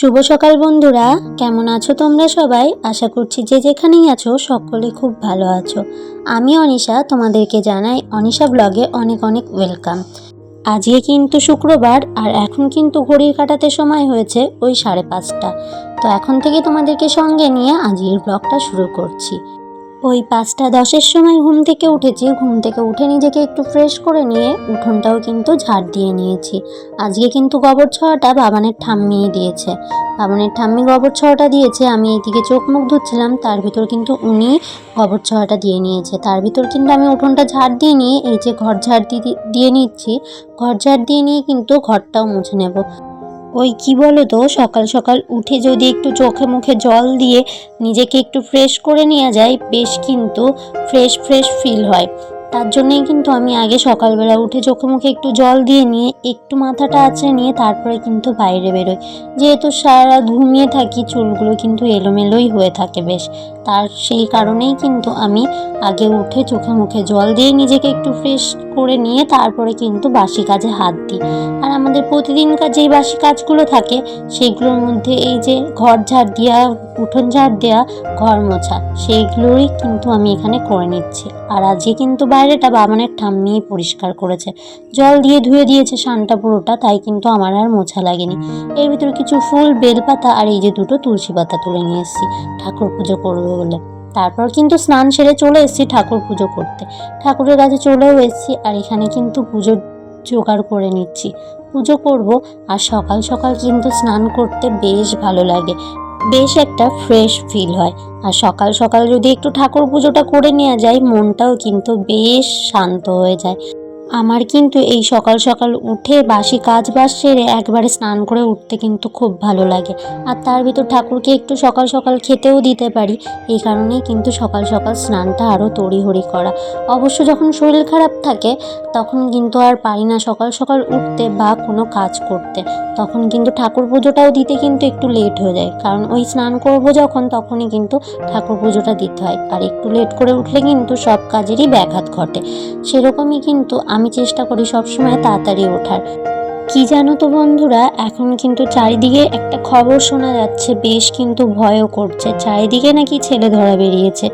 শুভ সকাল বন্ধুরা। কেমন আছো তোমরা সবাই? আশা করছি যে যেখানেই আছো সকলে খুব ভালো আছো। আমি অনিশা, তোমাদেরকে জানাই অনিশা ব্লগে অনেক অনেক ওয়েলকাম। আজকে কিন্তু শুক্রবার, আর এখন কিন্তু ঘড়ির কাটাতে সময় হয়েছে ওই সাড়ে পাঁচটা। তো এখন থেকে তোমাদেরকে সঙ্গে নিয়ে আজকের ব্লগটা শুরু করছি। ওই পাঁচটা দশের সময় ঘুম থেকে উঠেছি। ঘুম থেকে উঠে নিজেকে একটু ফ্রেশ করে নিয়ে উঠোনটাও কিন্তু ঝাড় দিয়ে নিয়েছি। আজকে কিন্তু গোবর ছোঁয়াটা বাবানের ঠাম্মিই দিয়েছে। বাবানের ঠাম্মি গোবর ছোঁয়াটা দিয়েছে, আমি এইদিকে চোখ মুখ ধুচ্ছিলাম, তার ভিতর কিন্তু উনি গোবর ছোঁয়াটা দিয়ে নিয়েছে। তার ভিতর কিন্তু আমি উঠোনটা ঝাড় দিয়ে নিয়ে এই যে ঘর ঝাড় দিয়ে দিয়ে নিচ্ছি, ঘর ঝাড় দিয়ে নিয়ে কিন্তু ঘরটাও মুছে নেব। ওই কি বলো তো, সকাল সকাল উঠে যদি একটু চোখে মুখে জল দিয়ে নিজেকে একটু ফ্রেশ করে নেওয়া যায়, বেশ কিন্তু ফ্রেশ ফ্রেশ ফিল হয়। তার জন্যই কিন্তু আমি আগে সকালবেলা উঠে চোখে মুখে একটু জল দিয়ে নিয়ে, একটু মাথাটা আঁচড়ে নিয়ে তারপরে কিন্তু বাইরে বেরোই। যেহেতু সারা ঘুমিয়ে থাকি, চুলগুলো কিন্তু এলোমেলোই হয়ে থাকে বেশ। তার সেই কারণেই কিন্তু আমি আগে উঠে চোখে মুখে জল দিয়ে নিজেকে একটু ফ্রেশ করে নিয়ে তারপরে কিন্তু বাসি কাজে হাত দিই। আর আমাদের প্রতিদিনকার যেই বাসি কাজগুলো থাকে, সেইগুলোর মধ্যে এই যে ঘর ঝাড় দেওয়া উঠোন ঝাড় দেওয়া ঘর মোছা, সেইগুলোই কিন্তু আমি এখানে করে নিচ্ছি। আর আজকে কিন্তু বাইরেটা বাবানের ঠাম্মিই পরিষ্কার করেছে। জল দিয়ে ধুয়ে দিয়েছে সানটা পুরোটা, তাই কিন্তু আমার আর মোছা লাগেনি। এর ভিতরে কিছু ফুল, বেলপাতা আর এই যে দুটো তুলসী পাতা তুলে নিয়ে এসেছি। ঠাকুর পুজো করবে বলে তারপর কিন্তু স্নান সেরে চলে এসেছি ঠাকুর পুজো করতে। ঠাকুরের কাছে চলেও এসেছি আর এখানে কিন্তু পুজোর জোগাড় করে নিচ্ছি। পুজো করব আর সকাল সকাল কিন্তু স্নান করতে বেশ ভালো লাগে। বেশ একটা ফ্রেশ ফিল হয়। আর সকাল সকাল যদি একটু ঠাকুর পুজোটা করে নেওয়া যায়, মনটাও কিন্তু বেশ শান্ত হয়ে যায়। আমার কিন্তু এই সকাল সকাল উঠে বাসি কাজ বাজ সেরে একবারে স্নান করে উঠতে কিন্তু খুব ভালো লাগে। আর তার ভিতর ঠাকুরকে একটু সকাল সকাল খেতেও দিতে পারি, এই কারণেই কিন্তু সকাল সকাল স্নানটা আরও তড়িহড়ি করা। অবশ্য যখন শরীর খারাপ থাকে, তখন কিন্তু আর পারি না সকাল সকাল উঠতে বা কোনো কাজ করতে। তখন কিন্তু ঠাকুর পুজোটাও দিতে কিন্তু একটু লেট হয়ে যায়, কারণ ওই স্নান করব যখন তখনই কিন্তু ঠাকুর পুজোটা দিতে হয়। আর একটু লেট করে উঠলে কিন্তু সব কাজেরই ব্যাঘাত ঘটে। সেরকমই কিন্তু আমি চেষ্টা করি সবসময় তাড়াতাড়ি ওঠার। কি জানো তো বন্ধুরা, এখন কিন্তু চারিদিকে একটা খবর শোনা যাচ্ছে, বেশ কিন্তু ভয়ও করছে। চারিদিকে নাকি ছেলে ধরা বেরিয়েছে।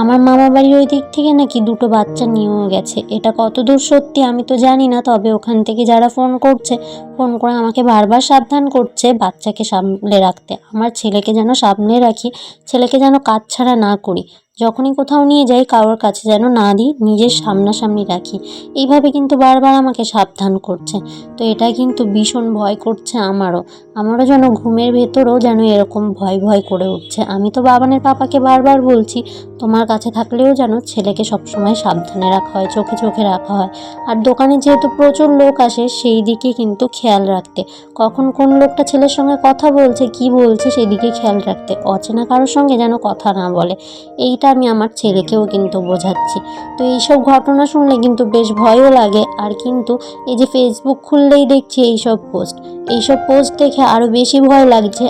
আমার মামা বাড়ির ওই দিক থেকে নাকি দুটো বাচ্চা নিয়েও গেছে। এটা কতদূর সত্যি আমি তো জানি না, তবে ওখান থেকে যারা ফোন করছে, ফোন করে আমাকে বারবার সাবধান করছে বাচ্চাকে সামলে রাখতে। আমার ছেলেকে যেন সামলে রাখি, ছেলেকে যেন কাজ ছাড়া না করি। যখনই কোথাও নিয়ে যাই, কারোর কাছে যেন না দিই, নিজের সামনাসামনি রাখি। এইভাবে কিন্তু বারবার আমাকে সাবধান করছে। তো এটা কিন্তু ভীষণ ভয় করছে আমারও। আমারও যেন ঘুমের ভেতরও যেন এরকম ভয় ভয় করে উঠছে। আমি তো বাবানের পাপাকে বারবার বলছি, তোমার কাছে থাকলেও যেন ছেলেকে সবসময় সাবধানে রাখা হয়, চোখে চোখে রাখা হয়। আর দোকানে যেহেতু প্রচুর লোক আসে, সেই দিকে কিন্তু খেয়াল রাখতে। কখন কোন লোকটা ছেলের সঙ্গে কথা বলছে, কি বলছে সেই দিকে খেয়াল রাখতে। অচেনা কারোর সঙ্গে যেন কথা না বলে। এইটা আমি আমার ছেলেকেও কিন্তু বোঝাচ্ছি। তো এইসব ঘটনা শুনলে কিন্তু বেশ ভয়ও লাগে। আর কিন্তু এই যে ফেসবুক খুললেই দেখছি এইসব পোস্ট এইসব পোস্ট দেখে আরও বেশি ভয় লাগছে।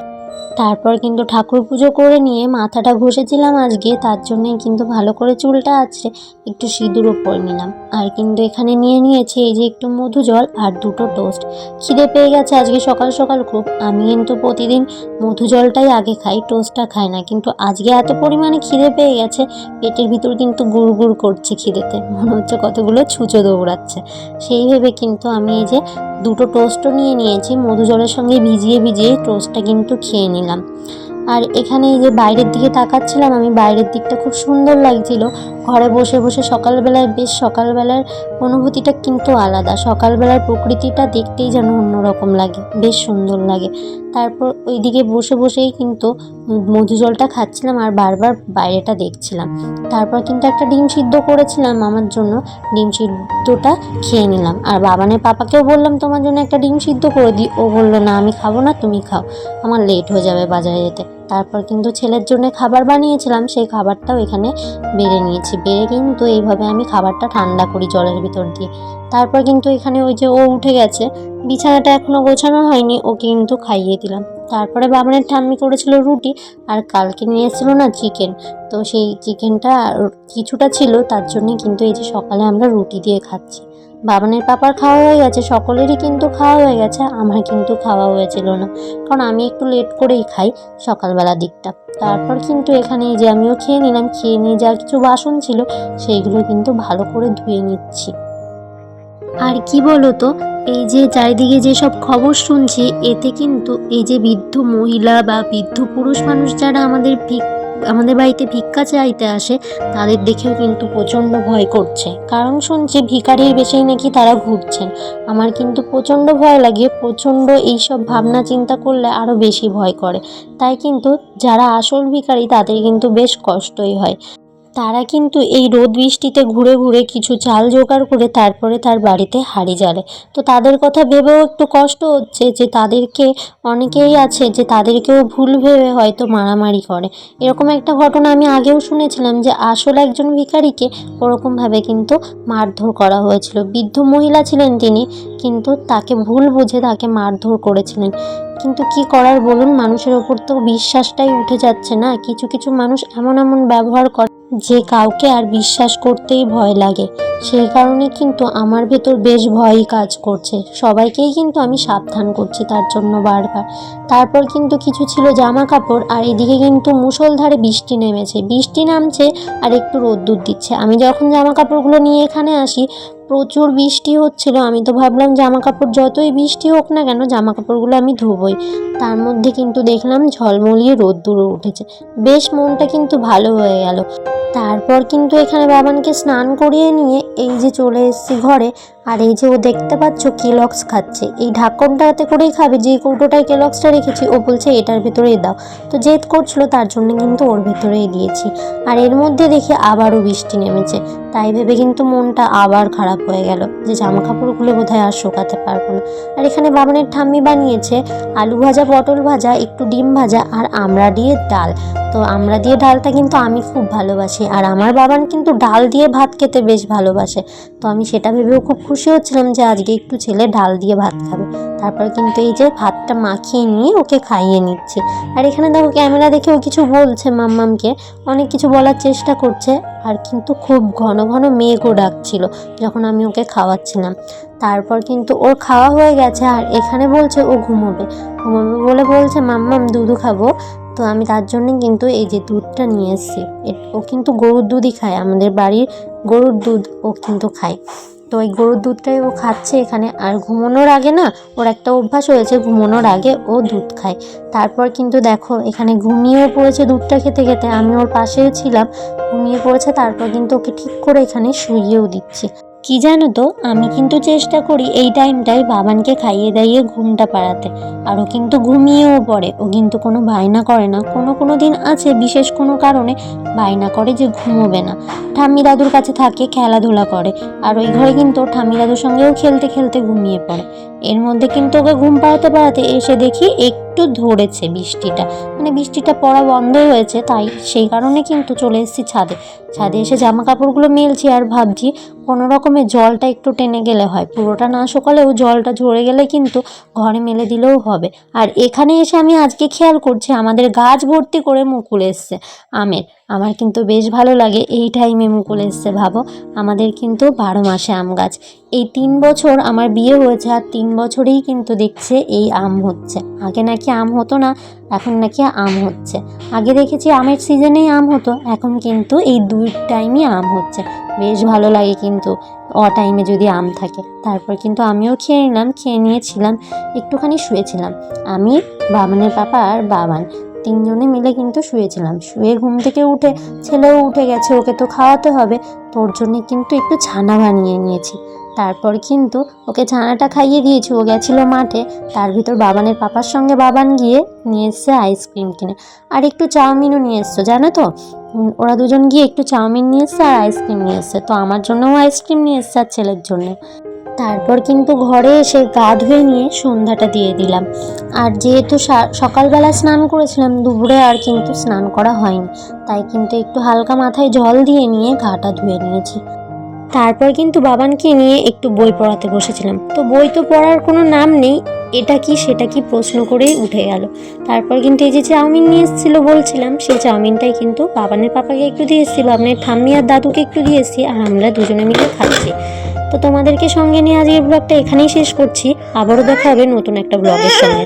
তারপর কিন্তু ঠাকুর পুজো করে নিয়ে মাথাটা ঘষেছিলাম আজকে, তার জন্যে কিন্তু ভালো করে চুলটা আছে, একটু সিঁদুরও পরে নিলাম। আর কিন্তু এখানে নিয়ে নিয়েছি এই যে একটু মধু জল আর দুটো টোস্ট। খিদে পেয়ে গেছে আজকে সকাল সকাল খুব। আমি কিন্তু প্রতিদিন মধু জলটাই আগে খাই, টোস্টটা খাই না। কিন্তু আজকে এত পরিমাণে খিদে পেয়ে গেছে, পেটের ভিতর কিন্তু গুড় গুড় করছে খিদেতে। মনে হচ্ছে কতগুলো ছুঁচো দৌড়াচ্ছে। সেই ভেবে কিন্তু আমি এই যে দুটো টোস্টও নিয়ে নিয়েছি। মধু জলের সঙ্গে ভিজিয়ে ভিজিয়ে টোস্টটা কিন্তু খেয়ে নিলাম। আর এখানে এই যে বাইরের দিকে তাকাচ্ছিলাম, আমি বাইরের দিকটা খুব সুন্দর লাগছিল। ঘরে বসে বসে সকালবেলায়, বেশ সকালবেলার অনুভূতিটা কিন্তু আলাদা। সকালবেলার প্রকৃতিটা দেখতেই যেন অন্যরকম লাগে, বেশ সুন্দর লাগে। তারপর ওইদিকে বসে বসেই কিন্তু মধু জলটা খাচ্ছিলাম আর বারবার বাইরেটা দেখছিলাম। তারপর কিন্তু একটা ডিম সিদ্ধ করেছিলাম আমার জন্য। ডিম সিদ্ধটা খেয়ে নিলাম। আর বাবানের পাপাকেও বললাম, তোমার জন্য একটা ডিম সিদ্ধ করে দিই। ও বলল, না, আমি খাব না, তুমি খাও। আমার লেট হয়ে যাবে বাজারে যেতে। তারপর কিন্তু ছেলের জন্য খাবার বানিয়েছিলাম, সেই খাবারটাও এখানে বেড়ে নিয়েছি। বেড়ে কিন্তু এইভাবে আমি খাবারটা ঠান্ডা করি জলের ভিতর দিয়ে। তারপর কিন্তু এখানে ওই যে ও উঠে গেছে, বিছানাটা এখনও গোছানো হয়নি, ওকে কিন্তু খাইয়ে দিলাম। তারপরে বাবানের ঠাম্মি করেছিল রুটি, আর কালকে নিয়ে এসেছিল না চিকেন। তো সেই চিকেনটা কিছুটা ছিল, তার জন্যে কিন্তু এই যে সকালে আমরা রুটি দিয়ে খাচ্ছি। বাবানের পাপার খাওয়া হয়ে গেছে, সকলেরই কিন্তু খাওয়া হয়ে গেছে, আমার কিন্তু খাওয়া হয়েছিল না। কারণ আমি একটু লেট করেই খাই সকালবেলা দিকটা। তারপর কিন্তু এখানে যে আমিও খেয়ে নিলাম, খেয়ে নিয়ে যা কিছু বাসন ছিল, সেইগুলো কিন্তু ভালো করে ধুয়ে নিচ্ছি। আর কি বলো তো এই যে চারিদিকে যেসব খবর শুনছি, এতে কিন্তু এই যে বৃদ্ধ মহিলা বা বৃদ্ধ পুরুষ মানুষ যারা আমাদের ভিক আমাদের বাড়িতে ভিক্ষা চাইতে আসে, তাদের দেখেও কিন্তু প্রচণ্ড ভয় করছে। কারণ শুনছে ভিকারির বেশেই নাকি তারা ঘুরছেন। আমার কিন্তু প্রচণ্ড ভয় লাগে, প্রচণ্ড এইসব ভাবনা চিন্তা করলে আরও বেশি ভয় করে। তাই কিন্তু যারা আসল ভিকারি তাদের কিন্তু বেশ কষ্টই হয়। তারা কিন্তু এই রোদ বৃষ্টিতে ঘুরে ঘুরে কিছু চাল জোগাড় করে তারপরে তার বাড়িতে হাড়ি জ্বালে তো তাদের কথা ভেবেও একটু কষ্ট হচ্ছে যে তাদেরকে, অনেকেই আছে যে তাদেরকেও ভুল ভেবে হয়তো মারামারি করে। এরকম একটা ঘটনা আমি আগেও শুনেছিলাম যে আসল একজন ভিখারিকে ওরকমভাবে কিন্তু মারধর করা হয়েছিল। বৃদ্ধ মহিলা ছিলেন তিনি, কিন্তু তাকে ভুল বুঝে তাকে মারধর করেছিলেন। কিন্তু কি করার বলুন, মানুষের ওপর তো বিশ্বাসটাই উঠে যাচ্ছে না। কিছু কিছু মানুষ এমন এমন ব্যবহার করে যে কাউকে আর বিশ্বাস করতেই ভয় লাগে। সেই কারণে কিন্তু আমার ভেতর বেশ ভয়ই কাজ করছে। সবাইকেই কিন্তু আমি সাবধান করছি তার জন্য বারবার। তারপর কিন্তু কিছু ছিল জামা কাপড় আর এদিকে কিন্তু মুষলধারে বৃষ্টি নেমেছে। বৃষ্টি নামছে আর একটু রোদ্দুর দিচ্ছে। আমি যখন জামা কাপড়গুলো নিয়ে এখানে আসি, প্রচুর বৃষ্টি হচ্ছিল। আমি তো ভাবলাম জামা কাপড় যতই বৃষ্টি হোক না কেন জামা কাপড়গুলো আমি ধুবই। তার মধ্যে কিন্তু দেখলাম ঝলমলিয়ে রোদ্দুরও উঠেছে। বেশ মনটা কিন্তু ভালো হয়ে গেল। তারপর কিন্তু এখানে বাবানকে স্নান করিয়ে নিয়ে এই যে চলে এসেছি ঘরে আর এই যে ও দেখতে পাচ্ছ কেলক্স খাচ্ছে, এই ঢাকনটাতে করেই খাবে, যে কৌটোটায় কেলক্সটা রেখেছি, ও বলছে এটার ভেতরেই দাও। তো জেদ করছিল, তার জন্য কিন্তু ওর ভেতরেই দিয়েছি। আর এর মধ্যে দেখি আবারও বৃষ্টি নেমেছে। তাই ভেবে কিন্তু মনটা আবার খারাপ হয়ে গেল, যে জামা কাপড়গুলো বোধহয় আর শুকাতে পারব না। আর এখানে বাবানের ঠাম্মি বানিয়েছে আলু ভাজা, পটল ভাজা, একটু ডিম ভাজা আর আমরা দিয়ে ডাল। তো আমরা দিয়ে ডালটা কিন্তু আমি খুব ভালোবাসি, আর আমার বাবান কিন্তু ডাল দিয়ে ভাত খেতে বেশ ভালোবাসে। তো আমি সেটা ভেবেও খুব খুশি হচ্ছিলাম যে আজকে একটু ছেলে ডাল দিয়ে ভাত খাবে। তারপর কিন্তু এই যে ভাতটা মাখিয়ে নিয়ে ওকে খাইয়ে নিচ্ছে। আর এখানে দেখো ক্যামেরা দেখে ও কিছু বলছে মাম্মামকে। অনেক কিছু বলার চেষ্টা করছে, আর কিন্তু খুব ঘন ঘন মেঘও ডাকছিল যখন আমি ওকে খাওয়াচ্ছিলাম। তারপর কিন্তু ওর খাওয়া হয়ে গেছে আর এখানে বলছে ও ঘুমোবে। ঘুমোবে বলে বলছে, মাম্মাম দুধু খাব। তো আমি তার জন্য কিন্তু এই যে দুধটা নিয়ে এসেছি। ও কিন্তু গরুর দুধই খায়। আমাদের বাড়ির গরুর দুধ ও কিন্তু খায়। তো ওই গরুর দুধটাই ও খাচ্ছে এখানে। আর ঘুমানোর আগে না, ওর একটা অভ্যাস হয়েছে, ঘুমানোর আগে ও দুধ খায়। তারপর কিন্তু দেখো, এখানে ঘুমিয়েও পড়েছে দুধটা খেতে খেতে। আমি ওর পাশেও ছিলাম, ঘুমিয়ে পড়েছে, তারপর কিন্তু ওকে ঠিক করে এখানে শুইয়েও দিচ্ছি। কি জানো তো? আমি কিন্তু চেষ্টা করি এই টাইমটায় বাবানকে খাইয়ে দাইয়ে ঘুমটা পাড়াতে। আর ও কিন্তু ঘুমিয়েও পড়ে। ও কিন্তু কোনো বায়না করে না। কোনো কোনো দিন আছে, বিশেষ কোনো কারণে বায়না করে যে ঘুমোবে না। ঠাম্মি দাদুর কাছে থাকে, খেলাধুলা করে। আর ওই ঘরে কিন্তু ঠাম্মি দাদুর সঙ্গেও খেলতে খেলতে ঘুমিয়ে পড়ে। এর মধ্যে কিন্তু ওকে ঘুম পাড়াতে পাড়াতে এসে দেখি একটু ধরেছে বৃষ্টিটা। মানে বৃষ্টিটা পড়া বন্ধ হয়েছে, তাই সেই কারণে কিন্তু চলে এসেছি ছাদে। ছাদে এসে জামা কাপড়গুলো মেলছি আর ভাবছি কোনো রকমে জলটা একটু টেনে গেলে হয়। পুরোটা না শুকালেও জলটা ঝরে গেলে কিন্তু ঘরে মেলে দিলেও হবে। আর এখানে এসে আমি আজকে খেয়াল করছি, আমাদের গাছ ভর্তি করে মুকুল এসছে, আমের। আমার কিন্তু বেশ ভালো লাগে এই টাইমে মুকুল এসছে, ভাবো। আমাদের কিন্তু বারো মাসে আম গাছ। এই তিন বছর আমার বিয়ে হয়েছে, আর তিন বছরেই কিন্তু দেখছে এই আম হচ্ছে। আগে নাকি আম হতো না এখন নাকি আম হচ্ছে। আগে দেখেছি আমের সিজনেই আম হতো, এখন কিন্তু এই দুই টাইমই আম হচ্ছে। বেশ ভালো লাগে কিন্তু অ টাইমে যদি আম থাকে। তারপর কিন্তু আমিও খেয়ে নিলাম, খেয়ে নিয়েছিলাম, একটুখানি শুয়েছিলাম। আমি বাবানের পাপা আর বাবান। তিনজনে মিলে কিন্তু শুয়েছিলাম। শুয়ে ঘুম থেকে উঠে ছেলেও উঠে গেছে, ওকে তো খাওয়াতে হবে। তোর জন্য কিন্তু একটু ছানা বানিয়ে নিয়েছি। তারপর কিন্তু ওকে ছানাটা খাইয়ে দিয়েছি। ও গেছিল মাঠে, তার ভিতর বাবানের পাপার সঙ্গে বাবান গিয়ে নিয়ে এসছে আইসক্রিম কিনে। আর একটু চাউমিনও নিয়ে এসছো, জানো তো? ওরা দুজন গিয়ে একটু চাউমিন নিয়ে এসছে আর আইসক্রিম নিয়ে এসছে। তো আমার জন্যও আইসক্রিম নিয়ে এসছে আর ছেলের জন্য। তারপর কিন্তু ঘরে এসে গা ধুয়ে নিয়ে সন্ধ্যাটা দিয়ে দিলাম। আর যেহেতু সকালবেলা স্নান করেছিলাম, দুপুরে আর কিন্তু স্নান করা হয়নি। তাই কিন্তু একটু হালকা মাথায় জল দিয়ে নিয়ে গাটা ধুয়ে নিয়েছি। তারপর কিন্তু বাবানকে নিয়ে একটু বই পড়াতে বসেছিলাম। তো বই তো পড়ার কোনো নাম নেই, এটা কি সেটা কি প্রশ্ন করেই উঠে গেল। তারপর কিন্তু এই যে চাউমিন নিয়ে এসেছিল বলছিলাম, সেই চাউমিনটাই কিন্তু বাবানের পাপাকে একটু দিয়ে এসেছি, বাবানের ঠাম্মি আর দাদুকে একটু দিয়ে এসেছি, আর আমরা দুজনে মিলে খাচ্ছি। তো তোমাদেরকে সঙ্গে নিয়ে আজকের ব্লগটা এখানেই শেষ করছি। আবারও দেখা হবে নতুন একটা ব্লগের সঙ্গে।